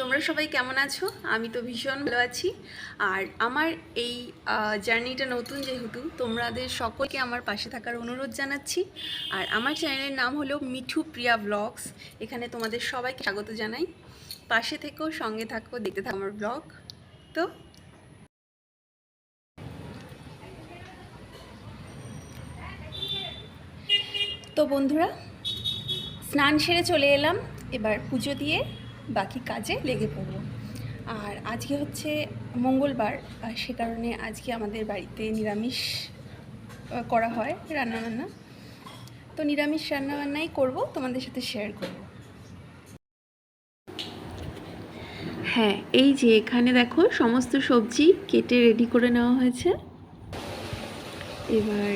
তোমরা সবাই কেমন আছো? আমি তো ভীষণ ভালো আছি। আর আমার এই জার্নিটা নতুন যেহেতু, তোমাদের সকলকে আমার পাশে থাকার অনুরোধ জানাচ্ছি। আর আমার চ্যানেলের নাম হলো মিঠু প্রিয়া ব্লগস এখানে তোমাদের সবাইকে স্বাগত জানাই। পাশে থেকো, সঙ্গে থাকো, দেখতে থাকো আমার ব্লগ তো তো বন্ধুরা, স্নান সেরে চলে এলাম। এবার পুজো দিয়ে বাকি কাজে লেগে পড়ব। আর আজকে হচ্ছে মঙ্গলবার সে কারণে আজকে আমাদের বাড়িতে নিরামিষ করা হয় রান্নাবান্না। তো নিরামিষ রান্নাবান্নাই করব, তোমাদের সাথে শেয়ার করব। হ্যাঁ এই যে এখানে দেখো সমস্ত সবজি কেটে রেডি করে নেওয়া হয়েছে। এবার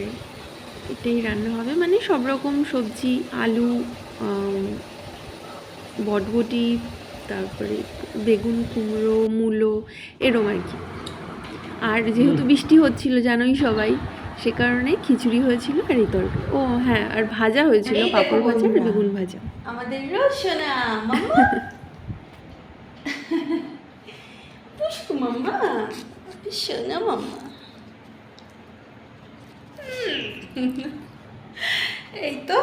এটাই রান্না হবে মানে সব রকম সবজি, আলু বটবটি তারপরে বেগুন কুমড়ো মূলো এরম আর কি। আর যেহেতু বৃষ্টি হচ্ছিল জানোই সবাই সে কারণে খিচুড়ি হয়েছিল আর এই তরকারি। ও হ্যাঁ আর ভাজা হয়েছিল পাপড় ভাজা আর বেগুন ভাজা। আমাদের রোশনা মাম্মা। দুষ্টু মাম্মা সোনা মাম্মা। এই তো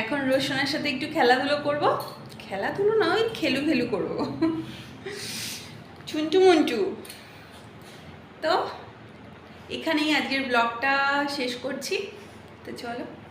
এখন রোশনের সাথে একটু খেলাধুলো করব। খেলাধুলো না ওই খেলু খেলু করব। চুনটু মুন্টু। তো, এখানেই আজকের ব্লগটা শেষ করছি। তো চলো।